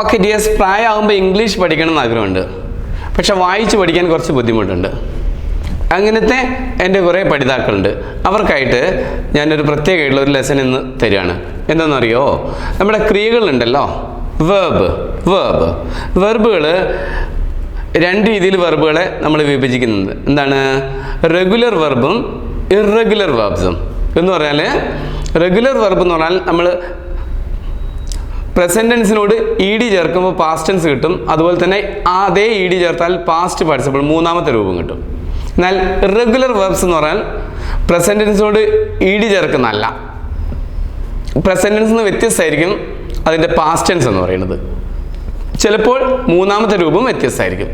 Okay D S പ്രായമാകുമ്പോൾ English പഠിക്കണം എന്ന് ആഗ്രഹമുണ്ട് പക്ഷെ വായിച്ച് പഠിക്കാൻ കുറച്ച് ബുദ്ധിമുട്ടുണ്ട്. അങ്ങനത്തെ എന്റെ കുറേ പഠിതാക്കളുണ്ട്. അവർക്കായിട്ട് ഞാനൊരു പ്രത്യേകമായിട്ടുള്ള ഒരു ലെസൺ ഇന്ന് തരികയാണ് എന്താണെന്നറിയോ? നമ്മുടെ ക്രിയകളുണ്ടല്ലോ. വേർബ് വേർബ് വെർബുകൾ രണ്ട് രീതിയിൽ വെർബുകളെ നമ്മൾ വിഭജിക്കുന്നത് എന്താണ്? റെഗുലർ വെർബും ഇറഗുലർ വെർബ്സും എന്ന് പറഞ്ഞാൽ റെഗുലർ വെർബ് എന്ന് പറഞ്ഞാൽ നമ്മൾ പ്രസന്റ് ടെൻസിനോട് ഇ ഡി ചേർക്കുമ്പോൾ പാസ്റ്റ് ടെൻസ് കിട്ടും. അതുപോലെ തന്നെ അതേ ഇ ഡി ചേർത്താൽ പാസ്റ്റ് പാർട്ടിസിപ്പിൾ മൂന്നാമത്തെ രൂപം കിട്ടും. എന്നാൽ റെഗുലർ വെർബ്സ് എന്ന് പറഞ്ഞാൽ പ്രസന്റ് ഇ ഡി ചേർക്കുന്നതല്ല. പ്രസന്റ് നിന്ന് വ്യത്യസ്തമായിരിക്കും അതിന്റെ പാസ്റ്റ് ടെൻസ് എന്ന് പറയുന്നത്. ചിലപ്പോൾ മൂന്നാമത്തെ രൂപം വ്യത്യസ്തമായിരിക്കും.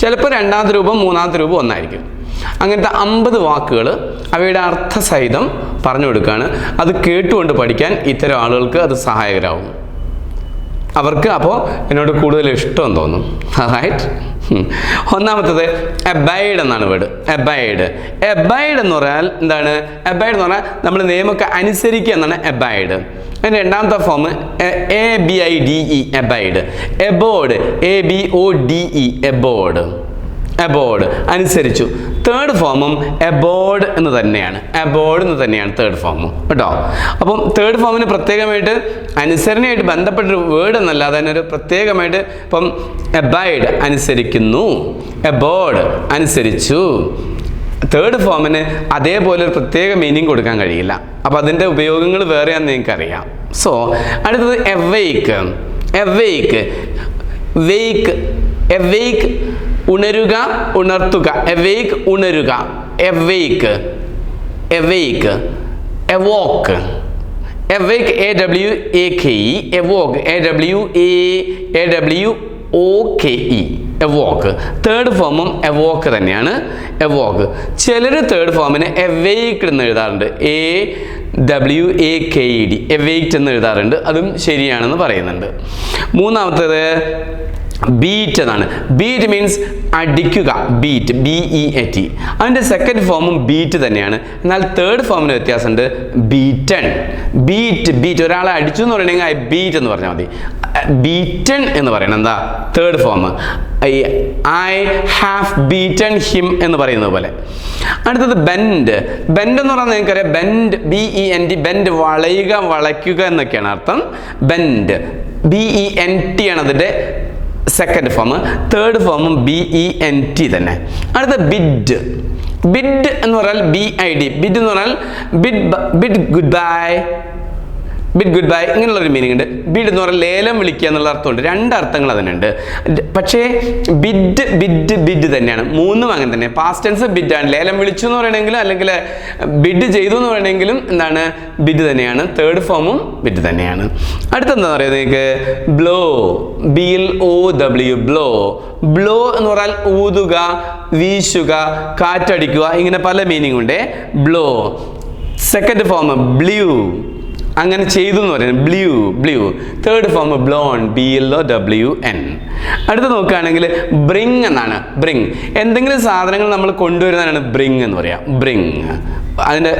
ചിലപ്പോൾ രണ്ടാമത്തെ രൂപം മൂന്നാമത്തെ രൂപം ഒന്നായിരിക്കും. അങ്ങനത്തെ അമ്പത് വാക്കുകൾ അവയുടെ അർത്ഥസഹിതം പറഞ്ഞു കൊടുക്കുകയാണ് അത് കേട്ടുകൊണ്ട് പഠിക്കാൻ ഇത്തരം ആളുകൾക്ക് അത് സഹായകരാകും അവർക്ക് അപ്പോൾ എന്നോട് കൂടുതൽ ഇഷ്ടം തോന്നും. റൈറ്റ് ഒന്നാമത്തത് എബൈഡ് എന്നാണ് വേർഡ് എബൈഡ് എബൈഡ് എന്ന് പറഞ്ഞാൽ എന്താണ്? എബൈഡ് എന്ന് പറഞ്ഞാൽ നമ്മൾ നിയമൊക്കെ അനുസരിക്കുക എന്നാണ് എബൈഡ് അതിന്റെ രണ്ടാമത്തെ form A B I D E abide abode A B O D E abode abode അനുസരിച്ചു. തേർഡ് ഫോമും അബോർഡ് എന്ന് തന്നെയാണ്. അബോർഡ് എന്ന് തന്നെയാണ് തേർഡ് ഫോമും കേട്ടോ? അപ്പം തേർഡ് ഫോമിന് പ്രത്യേകമായിട്ട് അനുസരണയായിട്ട് ബന്ധപ്പെട്ടൊരു വേർഡ് എന്നല്ലാതെ തന്നെ ഒരു പ്രത്യേകമായിട്ട് ഇപ്പം അബൈഡ് അനുസരിക്കുന്നു. അബോർഡ് അനുസരിച്ചു. തേർഡ് ഫോമിന് അതേപോലെ ഒരു പ്രത്യേക മീനിങ് കൊടുക്കാൻ കഴിയില്ല. അപ്പോൾ അതിന്റെ ഉപയോഗങ്ങൾ വേറെയാണെന്ന് നിങ്ങൾക്കറിയാം. സോ അടുത്തത് എവൈക്ക് എവൈക്ക് വെയ്ക്ക് എവെയ്ക്ക് ഉണരുക ഉണർത്തുക. എവേക്ക് ഉണരുക. Awake awake awoke awake A W A K E awoke A W A A W O K E awoke third ഫോമും എവോക്ക് തന്നെയാണ്. എവോക്ക് ചിലർ തേർഡ് ഫോമിന് എവേക്ഡ് എന്ന് എഴുതാറുണ്ട്. A W A K E D awaked എന്ന് എഴുതാറുണ്ട്. അതും ശരിയാണെന്ന് പറയുന്നുണ്ട്. മൂന്നാമത്തേത് ബീറ്റ് എന്നാണ്. ബീറ്റ് മീൻസ് അടിക്കുക. Beat B E A T അതിന്റെ സെക്കൻഡ് ഫോമും ബീറ്റ് തന്നെയാണ്. എന്നാൽ തേർഡ് ഫോമിന് വ്യത്യാസമുണ്ട് ബീറ്റൺ ബീറ്റ് ബീറ്റ് ഒരാളെ അടിച്ചു എന്ന് പറയണമെങ്കിൽ ഐ ബീറ്റ് എന്ന് പറഞ്ഞാൽ മതി. ബീറ്റൺ എന്ന് പറയണം. എന്താ? Third form I have beaten him എന്ന് പറയുന്നത് പോലെ. അടുത്തത് ബെൻഡ് ബെൻഡ് എന്ന് പറഞ്ഞാൽ നിങ്ങൾക്കറിയാം. Bend B E N T bend വളയുക വളയ്ക്കുക എന്നൊക്കെയാണ് അർത്ഥം. Bend B E N T ആണ് അതിന്റെ സെക്കൻഡ് ഫോം തേർഡ് ഫോമും ബി ഇ എൻ ടി തന്നെ. അടുത്ത ബിഡ് ബിഡ് എന്ന് പറഞ്ഞാൽ ബി ഐ ഡി ബിഡ് എന്ന് പറഞ്ഞാൽ bid bid good bye bid good bye ഇങ്ങനെയുള്ളൊരു മീനിങ് ഉണ്ട്. ബിഡ് എന്ന് പറഞ്ഞാൽ ലേലം വിളിക്കുക എന്നുള്ള അർത്ഥമുണ്ട്. രണ്ട് അർത്ഥങ്ങൾ അതിനുണ്ട്. പക്ഷേ ബിഡ് ബിഡ് ബിഡ് തന്നെയാണ്. മൂന്നും അങ്ങനെ തന്നെ. പാസ്റ്റ് ടെൻസ് ബിഡാണ് ലേലം വിളിച്ചു എന്ന് പറയണമെങ്കിലും അല്ലെങ്കിൽ ബിഡ് ചെയ്തു എന്ന് പറയണമെങ്കിലും എന്താണ്? ബിഡ് തന്നെയാണ്. തേർഡ് ഫോമും ബിഡ് തന്നെയാണ്. അടുത്തെന്താ പറയുക നിങ്ങൾക്ക്? Blow B L O W blow blow എന്ന് പറഞ്ഞാൽ ഊതുക വീശുക കാറ്റടിക്കുക. ഇങ്ങനെ പല മീനിങ് ഉണ്ട്. ബ്ലോ സെക്കൻഡ് ഫോം ബ്ലൂ അങ്ങനെ ചെയ്തു എന്ന് പറയുന്നത് blew blew. Third form blown B L O W N അടുത്ത് നോക്കുകയാണെങ്കിൽ ബ്രിങ് എന്നാണ്. ബ്രിങ് എന്തെങ്കിലും സാധനങ്ങൾ നമ്മൾ കൊണ്ടുവരുന്നതാണ് ബ്രിങ് എന്ന് പറയാം. ബ്രിങ് അതിന്റെ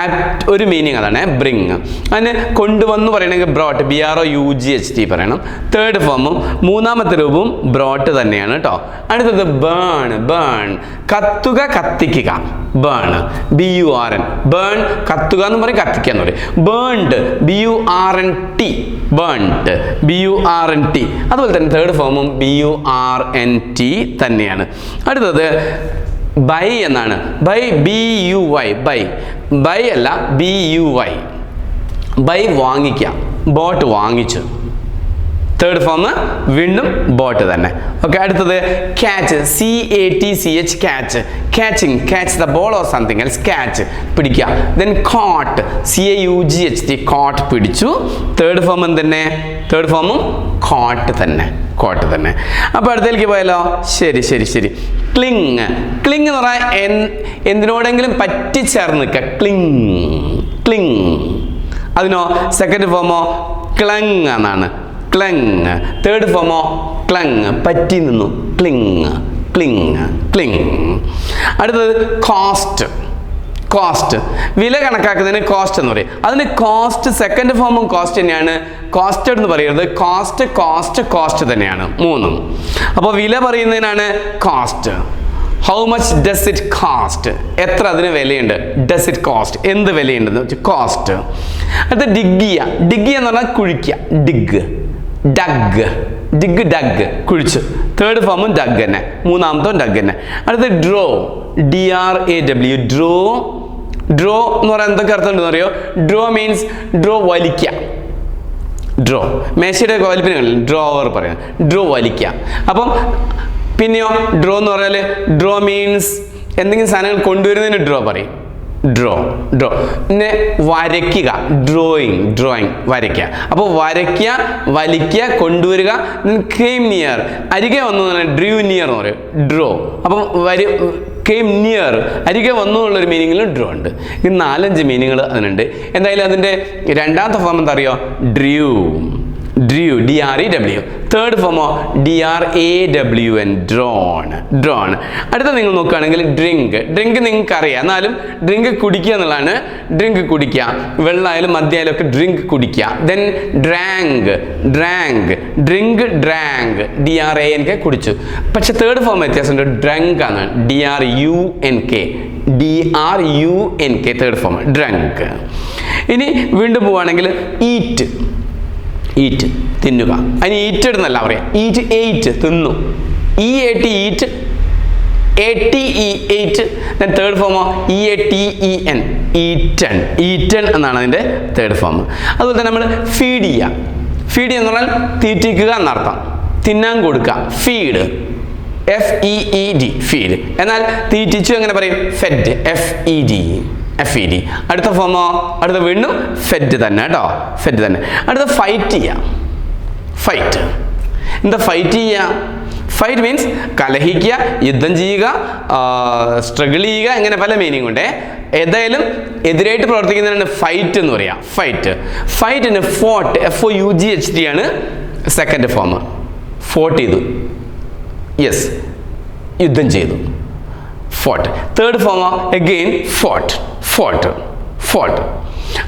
ആപ്റ്റ് ഒരു മീനിങ് അതാണ് ബ്രിങ് അതിന് കൊണ്ടുവന്ന് പറയണമെങ്കിൽ brought B R O U G H T പറയണം. തേർഡ് ഫോമും മൂന്നാമത്തെ രൂപവും ബ്രോട്ട് തന്നെയാണ് കേട്ടോ അടുത്തത് ബേൺ ബേൺ കത്തുക കത്തിക്കുക. Burn B U R N burn കത്തുക എന്ന് പറയും കത്തിക്കുക എന്ന് പറയും. Burnt B U R N T burnt B U R N T അതുപോലെ തന്നെ തേർഡ് ഫോമും B U R N T തന്നെയാണ്. അടുത്തത് ബൈ എന്നാണ്. Buy B U Y. Buy. Buy അല്ല ബി യു വൈ. ബൈ വാങ്ങിക്കാം. ബോട്ട് വാങ്ങിച്ചു. തേർഡ് ഫോം വീണ്ടും ബോട്ട് തന്നെ. ഓക്കെ അടുത്തത് catch C A T C H catch catching catch the ball or something else catch പിടിക്കുക. Then caught C A U G H T caught പിടിച്ചു. Third form തന്നെ third ഫോമും caught തന്നെ. Caught തന്നെ. അപ്പോൾ അടുത്തേക്ക് പോയാലോ? ശരി ശരി ശരി. ക്ലിങ് ക്ലിങ് എന്ന് പറഞ്ഞാൽ എന്തിനോടെങ്കിലും പറ്റിച്ചേർന്ന് നിൽക്കുക ക്ലിങ് ക്ലിങ് അതിനോ സെക്കൻഡ് ഫോമോ ക്ലങ് എന്നാണ്. ക്ലങ് തേർഡ് ഫോമോ ക്ലങ് പറ്റി നിന്നു ക്ലിങ് ക്ലിങ് ക്ലിങ് അടുത്തത് കോസ്റ്റ് കോസ്റ്റ് വില കണക്കാക്കുന്നതിന് കോസ്റ്റ് എന്ന് പറയും. അതിന് കോസ്റ്റ് സെക്കൻഡ് ഫോമും കോസ്റ്റ് തന്നെയാണ്. കോസ്റ്റഡ് എന്ന് പറയുന്നത് കോസ്റ്റ് കോസ്റ്റ് കോസ്റ്റ് തന്നെയാണ്. മൂന്നും. അപ്പോൾ വില പറയുന്നതിനാണ് cost how much does it cost എത്ര അതിന് വിലയുണ്ട്? ഡസ് ഇറ്റ് കോസ്റ്റ് എന്ത് വിലയുണ്ടെന്ന് വെച്ചാൽ കോസ്റ്റ് അടുത്ത ഡിഗ് ചെയ്യുക ഡിഗ് എന്ന് പറഞ്ഞാൽ കുഴിക്കുക. ഡിഗ്. ഡഗ് ഡിഗ് ഡഗ് കുഴിച്ച്. തേർഡ് ഫോമും ഡഗ് തന്നെ. മൂന്നാമത്തും ഡഗ് തന്നെ. അടുത്ത് draw D R A W draw draw എന്ന് പറയാൻ എന്തൊക്കെ അർത്ഥം ഉണ്ടെന്ന് അറിയോ? ഡ്രോ മീൻസ് ഡ്രോ വലിക്ക ഡ്രോ മേശയുടെ വലിപ്പിന് ഡ്രോ ഡ്രോവർ പറയാം. ഡ്രോ വലിക്ക അപ്പം പിന്നെയോ ഡ്രോ എന്ന് പറഞ്ഞാൽ ഡ്രോ മീൻസ് എന്തെങ്കിലും സാധനങ്ങൾ കൊണ്ടുവരുന്നതിന് ഡ്രോ പറയും. ഡ്രോ ഡ്രോ പിന്നെ വരയ്ക്കുക. ഡ്രോയിങ് ഡ്രോയിങ് വരയ്ക്കുക. അപ്പോൾ വരയ്ക്കുക വലിക്കുക കൊണ്ടുവരിക കെയിം നിയർ അരികെ വന്നു ഡ്രൂ നിയർ എന്ന് പറയും. ഡ്രോ അപ്പം വരി കെയിം നിയർ അരികെ വന്നു എന്നുള്ളൊരു മീനിങ്ങിലും ഡ്രോ ഉണ്ട്. ഈ നാലഞ്ച് മീനിങ്ങൾ അതിനുണ്ട്. എന്തായാലും അതിന്റെ രണ്ടാമത്തെ ഫോം എന്താ അറിയോ? Drew drew D R E W third ഫോമോ D R A W N drawn drawn അടുത്ത നിങ്ങൾ നോക്കുകയാണെങ്കിൽ ഡ്രിങ്ക് ഡ്രിങ്ക് നിങ്ങൾക്ക് അറിയാം എന്നാലും ഡ്രിങ്ക് കുടിക്കുക എന്നുള്ളതാണ് ഡ്രിങ്ക് കുടിക്കുക. വെള്ളമായാലും മദ്യമായാലും ഒക്കെ ഡ്രിങ്ക് കുടിക്കുക. Then drank drank drink drank D R A N K കുടിച്ചു. പക്ഷെ തേർഡ് ഫോം വ്യത്യാസമുണ്ട്. ഡ്രങ്ക് ആണ്. D R U N K D R U N K third form drunk ഇനി വീണ്ടും പോവുകയാണെങ്കിൽ ഈറ്റ് ഈറ്റ് തിന്നുക. അതിന് ഈറ്റഡ് എന്നല്ല പറയാം. ഈറ്റ് എയ്റ്റ് തിന്നു. E A T eat A T E ate third ഫോമോ E A T E N eaten eaten എന്നാണ് അതിന്റെ തേർഡ് ഫോം അതുപോലെ തന്നെ നമ്മൾ ഫീഡ് ചെയ്യുക. ഫീഡ് എന്ന് പറഞ്ഞാൽ തീറ്റിക്കുക എന്നർത്ഥം. തിന്നാൻ കൊടുക്കുക. Feed F E E D feed എന്നാൽ തീറ്റിച്ചു എങ്ങനെ പറയും? Fed F E D E D അടുത്ത ഫോമോ അടുത്ത വീണ്ടും ഫെറ്റ് തന്നെ കേട്ടോ. ഫെറ്റ് തന്നെ. അടുത്ത ഫൈറ്റ് ചെയ്യാം. ഫൈറ്റ് എന്താ ഫൈറ്റ് ചെയ്യുക ഫൈറ്റ് മീൻസ് കലഹിക്കുക യുദ്ധം ചെയ്യുക സ്ട്രഗിൾ ചെയ്യുക ഇങ്ങനെ പല മീനിങ് ഉണ്ട്. ഏതായാലും എതിരായിട്ട് പ്രവർത്തിക്കുന്നതിനാണ് ഫൈറ്റ് എന്ന് പറയാം. Fight ഫൈറ്റിന് fought F O U G H T ആണ് സെക്കൻഡ് ഫോം ഫോർട്ട് ചെയ്തു. യെസ് യുദ്ധം ചെയ്തു. ഫോർട്ട് തേർഡ് ഫോമോ അഗെയിൻ ഫോർട്ട് ഫോർട്ട് ഫോൾട്ട്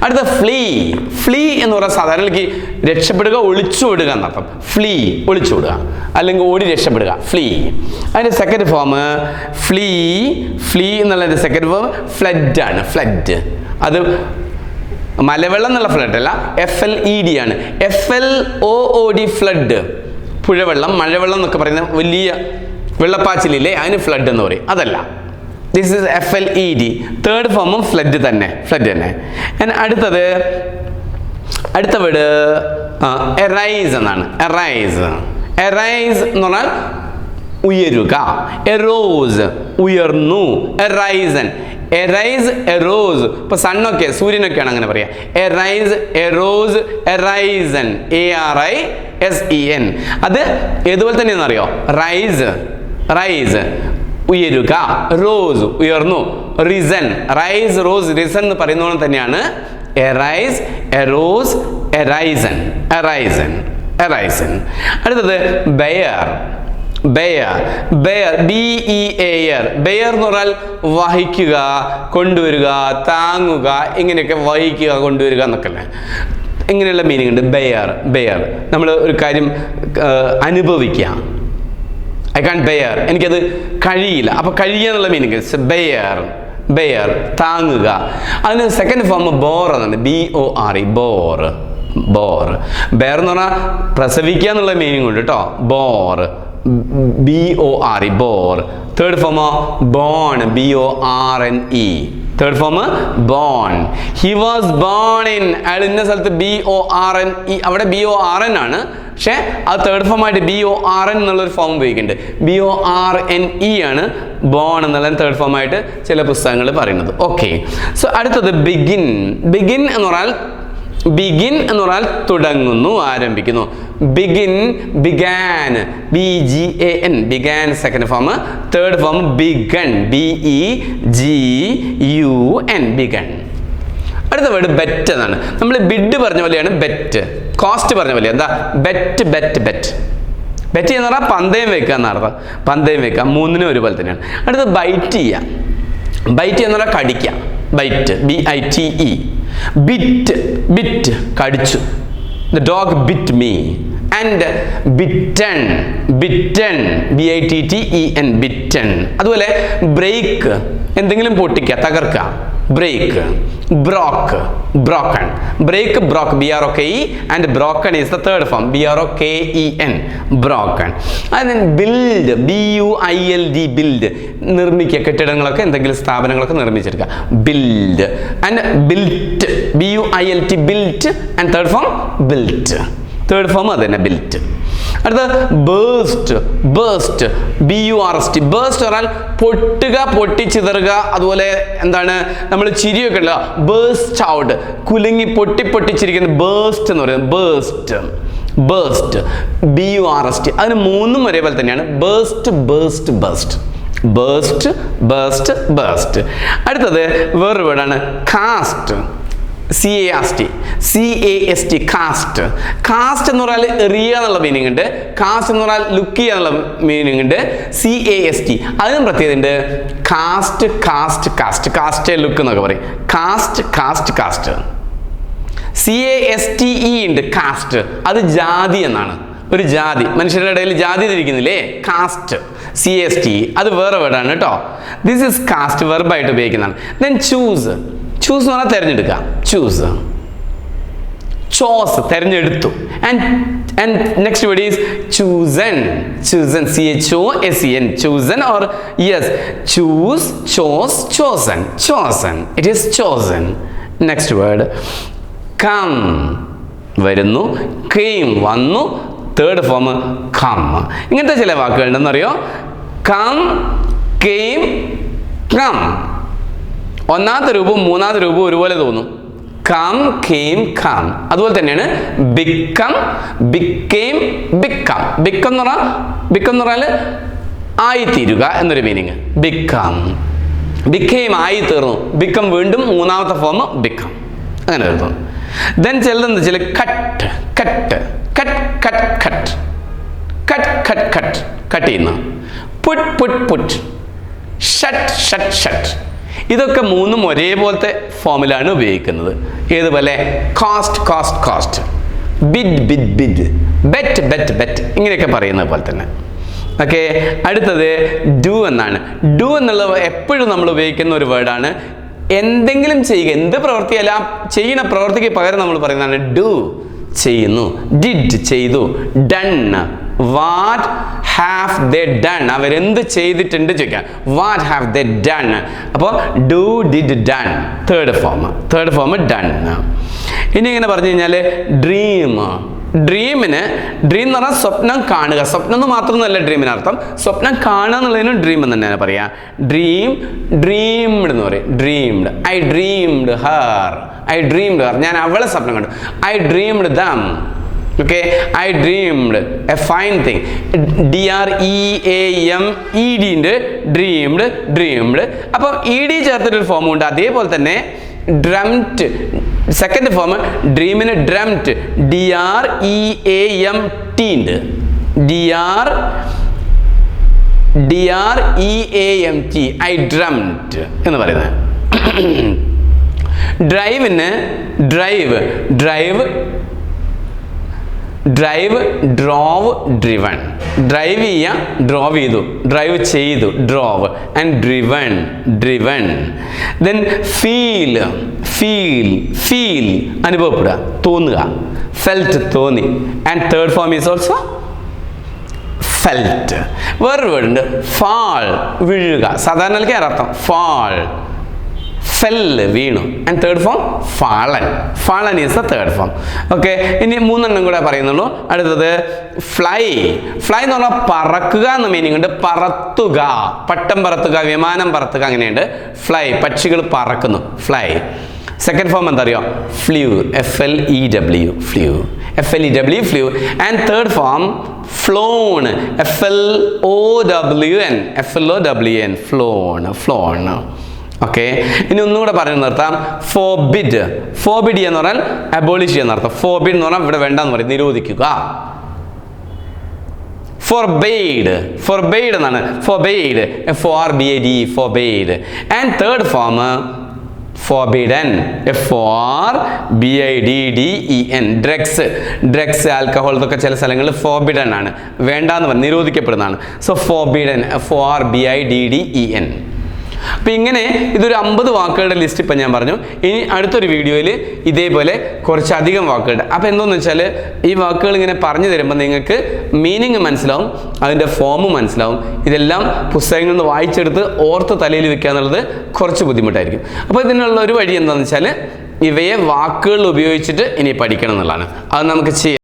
അടുത്ത ഫ്ലീ ഫ്ലീ എന്ന് പറയുന്ന സാധാരണക്ക് രക്ഷപ്പെടുക ഒളിച്ചോടുക എന്നർത്ഥം. ഫ്ലീ ഒളിച്ചോടുക അല്ലെങ്കിൽ ഓടി രക്ഷപ്പെടുക. ഫ്ലീ അതിന്റെ സെക്കൻഡ് ഫോം ഫ്ലീ ഫ്ലീ എന്നുള്ളതിന്റെ സെക്കൻഡ് ഫോം ഫ്ലഡ് ആണ്. ഫ്ലഡ് അത് മലവെള്ളം എന്നുള്ള ഫ്ലഡ് അല്ല എഫ് എൽ ഇ ഡി ആണ്. F L O O D flood പുഴവെള്ളം മഴവെള്ളം എന്നൊക്കെ പറയുന്ന വലിയ വെള്ളപ്പാച്ചിലില്ലേ അതിന് ഫ്ലഡ് എന്ന് പറയും. അതല്ല. This is F L E D third ഫോമും ഫ്ലഡ് തന്നെ. ഫ്ലഡ് തന്നെ. അടുത്തത് അടുത്ത വീട് എറൈസ് എന്നാണ്. എറൈസ് എറൈസ് എന്ന് പറഞ്ഞാൽ ഉയരുക. എറോസ് ഉയർന്നു. എറൈസൻ എറൈസ് എറോസ് ഇപ്പൊ സണ്ണൊക്കെ സൂര്യനൊക്കെയാണ് അങ്ങനെ പറയാ. Arise arose arisen A R I S E N അത് ഏതുപോലെ തന്നെയാണെന്ന് അറിയോ റൈസ് റൈസ് ഉയരുക. റോസ് ഉയർന്നു. റിസൺ റൈസ് റോസ് റിസൺ എന്ന് പറയുന്ന പോലെ തന്നെയാണ്. Arise arose arisen arisen arisen അടുത്തത് bear bear bear B E A R bear എന്ന് പറഞ്ഞാൽ വഹിക്കുക കൊണ്ടുവരിക താങ്ങുക ഇങ്ങനെയൊക്കെ വഹിക്കുക കൊണ്ടുവരിക എന്നൊക്കെ അല്ലേ? ഇങ്ങനെയുള്ള മീനിങ് ഉണ്ട്. ബെയർ ബെയർ നമ്മൾ ഒരു കാര്യം അനുഭവിക്കുക. ഐ കാൺ ബെയർ എനിക്കത് കഴിയില്ല. അപ്പോൾ കഴിയുക എന്നുള്ള മീനിങ് ബെയർ ബെയർ താങ്ങുക. അതിന് സെക്കൻഡ് ഫോം ബോർ എന്നാണ്. B O R E bore bore bear എന്ന് പറഞ്ഞാൽ പ്രസവിക്കുക എന്നുള്ള മീനിങ് ഉണ്ട് കേട്ടോ bore B O R E bore third ഫോമോ borne B O R N E third form borne he was born in അയാൾ ഇന്ന സ്ഥലത്ത് ബി ഒ ആർ എൻ ഈ അവിടെ ബി ഒ ആർ എൻ ആണ്. പക്ഷേ അത് തേർഡ് ഫോം ആയിട്ട് ബി ഒ ആർ എൻ എന്നുള്ളൊരു ഫോം ഉപയോഗിക്കുന്നുണ്ട്. B O R N E ആണ് ബോൺ എന്നുള്ള തേർഡ് ഫോം ആയിട്ട് ചില പുസ്തകങ്ങൾ പറയുന്നത്. ഓക്കെ സോ അടുത്തത് ബിഗിൻ ബിഗിൻ എന്ന് പറഞ്ഞാൽ ബിഗിൻ എന്ന് പറഞ്ഞാൽ തുടങ്ങുന്നു ആരംഭിക്കുന്നു. Begin began B G A N began second form third form begun B E G U N begun അടുത്ത വേർഡ് ബെറ്റ് എന്നാണ്. നമ്മൾ ബിഡ് പറഞ്ഞ പോലെയാണ് ബെറ്റ് കോസ്റ്റ് പറഞ്ഞ പോലെ എന്താ? ബെറ്റ് ബെറ്റ് ബെറ്റ് ബെറ്റ് എന്ന് പറഞ്ഞാൽ പന്തയം വെക്കുക അർത്ഥം. പന്തയം വെക്കുക മൂന്നിനും ഒരുപോലെ തന്നെയാണ്. അടുത്ത് ബൈറ്റ് ചെയ്യുക. ബൈറ്റ് എന്ന് പറഞ്ഞാൽ കടിക്കുക. Bite B I T E bit bit കടിച്ചു. The dog bit me and bitten bitten B I T T E N bitten അതുപോലെ ബ്രേക്ക് എന്തെങ്കിലും പൊട്ടിക്കുക തകർക്കുക. Break broke broken break broke B R O K E and broken is the third form B R O K E N broken അതിന് build B U I L D build നിർമ്മിക്കുക കെട്ടിടങ്ങളൊക്കെ എന്തെങ്കിലും സ്ഥാപനങ്ങളൊക്കെ നിർമ്മിച്ചെടുക്കുക. Build and built B U I L T built and third form built third form അത് തന്നെ built അടുത്ത burst burst B U R S T burst പറഞ്ഞാൽ പൊട്ടുക പൊട്ടിച്ചിതറുക അതുപോലെ എന്താണ് നമ്മൾ ചിരിയൊക്കെ ഉള്ള ബേസ്റ്റ് ഔട്ട് കുലുങ്ങി പൊട്ടി പൊട്ടിച്ചിരിക്കുന്ന ബേസ്റ്റ് എന്ന് പറയുന്നത് burst burst B U R S T അതിന് മൂന്നും ഒരേപോലെ തന്നെയാണ്. Burst burst burst burst burst burst അടുത്തത് വേറൊരു വേർഡാണ് cast C A S T C A S T cast cast എന്ന് പറഞ്ഞാൽ എറിയുക എന്നുള്ള മീനിങ് ഉണ്ട്. കാസ്റ്റ് എന്ന് പറഞ്ഞാൽ ലുക്ക് ചെയ്യുക എന്നുള്ള മീനിങ് ഉണ്ട്. സി എ എസ് ടി അതിനും പ്രത്യേകത ഉണ്ട്? Cast cast cast cast look എന്നൊക്കെ പറയും. Cast cast cast C A S T E ഉണ്ട് കാസ്റ്റ് അത് ജാതി എന്നാണ്. ഒരു ജാതി. മനുഷ്യരുടെ ഇടയിൽ ജാതി തിരിക്കുന്നില്ലേ കാസ്റ്റ് സി എസ് ടി അത് വേറെ വേർഡാണ് കേട്ടോ. ദിസ് ഇസ് കാസ്റ്റ് വെർബായിട്ട് ഉപയോഗിക്കുന്നതാണ്. ദെൻ ചൂസ് ചൂസ് എന്ന് പറഞ്ഞാൽ തിരഞ്ഞെടുക്കുക. ചൂസ് ചോസ് തിരഞ്ഞെടുത്തു. And and next word is chosen chosen C H O S E N chosen or yes choose chose chosen chosen it is chosen next word come വരുന്നു. Came വന്നു. Third form come ഇങ്ങനത്തെ ചില വാക്കുകൾ ഉണ്ടെന്നറിയോ? Come came come ഒന്നാമത്തെ രൂപവും മൂന്നാമത്തെ രൂപവും ഒരുപോലെ തോന്നും. കം കെയിം കം അതുപോലെ തന്നെയാണ് ബിക്കം ബിക്കെയിം ബിക്കം. ബിക്കം എന്ന് പറഞ്ഞാൽ ബിക്കം എന്ന് പറഞ്ഞാൽ ആയിത്തീരുക എന്നൊരു മീനിങ് ബിക്കം. ബിക്കെയിം ആയി തീർന്നു ബിക്കം വീണ്ടും മൂന്നാമത്തെ ഫോം ബിക്കം. അങ്ങനെ വരുന്നു. ദെൻ ചിലതെന്ന് വെച്ചാൽ cut cut cut cut cut cut cut cut cut ചെയ്യുന്നു. Put put put shut shut shut ഇതൊക്കെ മൂന്നും ഒരേപോലത്തെ ഫോമിലാണ് ഉപയോഗിക്കുന്നത്. ഏതുപോലെ cost cost cost bid bid bid bet bet bet ഇങ്ങനെയൊക്കെ പറയുന്നത് പോലെ തന്നെ. ഓക്കെ അടുത്തത് ഡു എന്നാണ്. ഡു എന്നുള്ളത് എപ്പോഴും നമ്മൾ ഉപയോഗിക്കുന്ന ഒരു വേർഡാണ് എന്തെങ്കിലും ചെയ്യുക എന്ത് പ്രവൃത്തിയല്ല ചെയ്യുന്ന പ്രവൃത്തിക്ക് പകരം നമ്മൾ പറയുന്നതാണ് ഡു ചെയ്യുന്നു. ഡിഡ് ചെയ്തു. Done what have they done അവരെന്ത് ചെയ്തിട്ടുണ്ട് ചോദിക്കാം. വാട്ട് ഹാവ് ദ ഡൺ അപ്പോൾ do did done third form third form done ഇനി ഇങ്ങനെ പറഞ്ഞു കഴിഞ്ഞാൽ ഡ്രീം ഡ്രീമിന് ഡ്രീം എന്ന് പറഞ്ഞാൽ സ്വപ്നം കാണുക. സ്വപ്നം എന്ന് മാത്രമൊന്നുമല്ല ഡ്രീമിന് അർത്ഥം. സ്വപ്നം കാണുക എന്നുള്ളതിനും ഡ്രീം എന്ന് തന്നെയാണ് പറയാ. ഡ്രീം ഡ്രീംഡ് എന്ന് പറയും. Dreamed I dreamed her I dreamed her ഞാൻ അവളെ സ്വപ്നം കണ്ടു. I dreamed them okay I dreamed a fine thing D R E A M E ഡിന്റെ dreamed dreamed അപ്പം ഇ ഡി ചേർത്തിട്ടൊരു ഫോമുണ്ട് അതേപോലെ തന്നെ dreamt second form ഡ്രീമിന് dreamt D R E A M T ഉണ്ട് D R D R E A M T I dreamt എന്ന് പറയുന്നത്. ഡ്രൈവിന് drive drive drive drove driven drive ചെയ്യാൻ drove ചെയ്തു. ഡ്രൈവ് ചെയ്തു drove and driven driven then feel feel feel അനുഭവപ്പെടുക തോന്നുക. Felt തോന്നി. And third form is also felt വേറൊരു word ഉണ്ട് ഫാൾ വീഴുക. സാധാരണ അർത്ഥം ഫാൾ ഫെല്ല് വീണു. And third form fallen. Fallen is the third form okay ഇനി മൂന്നെണ്ണം കൂടെ പറയുന്നുള്ളൂ. അടുത്തത് ഫ്ലൈ ഫ്ലൈ എന്ന് പറഞ്ഞാൽ പറക്കുക എന്ന മീനിങ് ഉണ്ട്. പറത്തുക. പട്ടം പറത്തുക വിമാനം പറത്തുക അങ്ങനെയുണ്ട്. ഫ്ലൈ പക്ഷികൾ പറക്കുന്നു. ഫ്ലൈ സെക്കൻഡ് ഫോം എന്താ അറിയോ? Flew F L E W flew F L E W flew and third form flown F L O W N F L O W N flown flown okay ഇനി ഒന്നുകൂടെ പറഞ്ഞു നിർത്താം. ഫോബിഡ് ഫോബിഡ് എന്ന് പറഞ്ഞാൽ abolish ചെയ്യുന്ന അർത്ഥം. ഫോബിഡ് എന്ന് പറഞ്ഞാൽ ഇവിടെ വേണ്ടെന്ന് പറയും. നിരോധിക്കുക. ഫോർബെയ്ഡ് ഫോർബെയ്ഡ് എന്നാണ്. Forbade F R B A D forbade and third form forbidden F R B I D D E N drugs drugs alcohol ഇതൊക്കെ ചില സ്ഥലങ്ങളിൽ ഫോബിഡൻ ആണ്. വേണ്ടാന്ന് പറഞ്ഞ് നിരോധിക്കപ്പെടുന്നതാണ്. So forbidden F R B I D D E N അപ്പം ഇങ്ങനെ ഇതൊരു അമ്പത് വാക്കുകളുടെ ലിസ്റ്റ് ഇപ്പം ഞാൻ പറഞ്ഞു. ഇനി അടുത്തൊരു വീഡിയോയിൽ ഇതേപോലെ കുറച്ചധികം വാക്കുകളുണ്ട്. അപ്പോൾ എന്തോന്ന് വെച്ചാൽ ഈ വാക്കുകൾ ഇങ്ങനെ പറഞ്ഞു തരുമ്പോൾ നിങ്ങൾക്ക് മീനിങ് മനസ്സിലാവും അതിന്റെ ഫോം മനസ്സിലാവും. ഇതെല്ലാം പുസ്തകങ്ങളിൽ നിന്ന് വായിച്ചെടുത്ത് ഓർത്ത് തലയിൽ വെക്കുക എന്നുള്ളത് കുറച്ച് ബുദ്ധിമുട്ടായിരിക്കും. അപ്പോൾ ഇതിനുള്ള ഒരു വഴി എന്താണെന്ന് വെച്ചാൽ ഇവയെ വാക്കുകൾ ഉപയോഗിച്ചിട്ട് ഇനി പഠിക്കണം എന്നുള്ളതാണ്. അത് നമുക്ക് ചെയ്യാം.